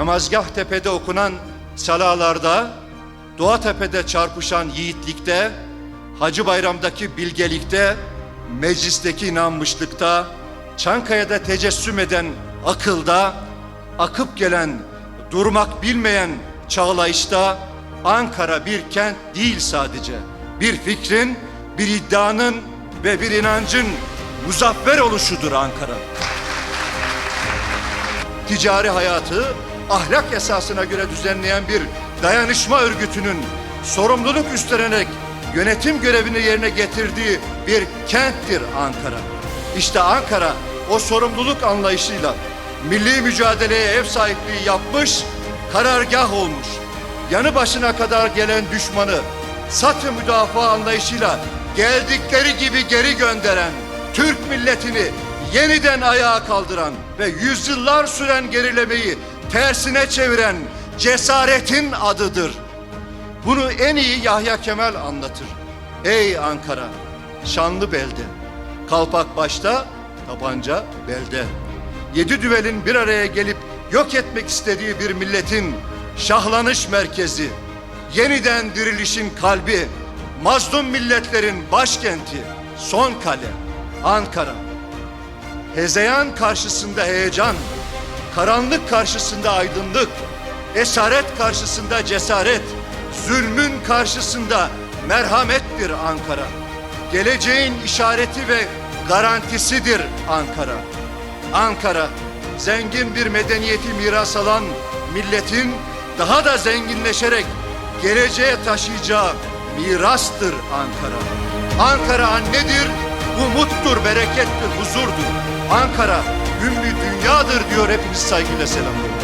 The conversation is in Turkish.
namazgah tepede okunan salalarda, Doğa Tepe'de çarpışan yiğitlikte, Hacı Bayram'daki bilgelikte, meclisteki inanmışlıkta, Çankaya'da tecessüm eden akılda, akıp gelen, durmak bilmeyen çağlayışta Ankara bir kent değil sadece. Bir fikrin, bir iddianın ve bir inancın muzaffer oluşudur Ankara. Ticari hayatı ahlak esasına göre düzenleyen bir dayanışma örgütünün sorumluluk üstlenerek yönetim görevini yerine getirdiği bir kenttir Ankara. İşte Ankara o sorumluluk anlayışıyla milli mücadeleye ev sahipliği yapmış, karargah olmuş. Yanı başına kadar gelen düşmanı satı müdafaa anlayışıyla geldikleri gibi geri gönderen Türk milletini yeniden ayağa kaldıran ve yüzyıllar süren gerilemeyi tersine çeviren cesaretin adıdır. Bunu en iyi Yahya Kemal anlatır. Ey Ankara, şanlı belde, kalpak başta, tabanca belde. Yedi düvelin bir araya gelip yok etmek istediği bir milletin şahlanış merkezi, yeniden dirilişin kalbi, mazlum milletlerin başkenti, son kale, Ankara. Hezeyan karşısında heyecan, karanlık karşısında aydınlık, esaret karşısında cesaret, zulmün karşısında merhamettir Ankara. Geleceğin işareti ve garantisidir Ankara. Ankara, zengin bir medeniyeti miras alan milletin daha da zenginleşerek geleceğe taşıyacağı mirastır Ankara. Ankara annedir, umuttur, berekettir, huzurdur. Ankara ümmi dünyadır diyor hepiniz saygıyla selamlıyorum.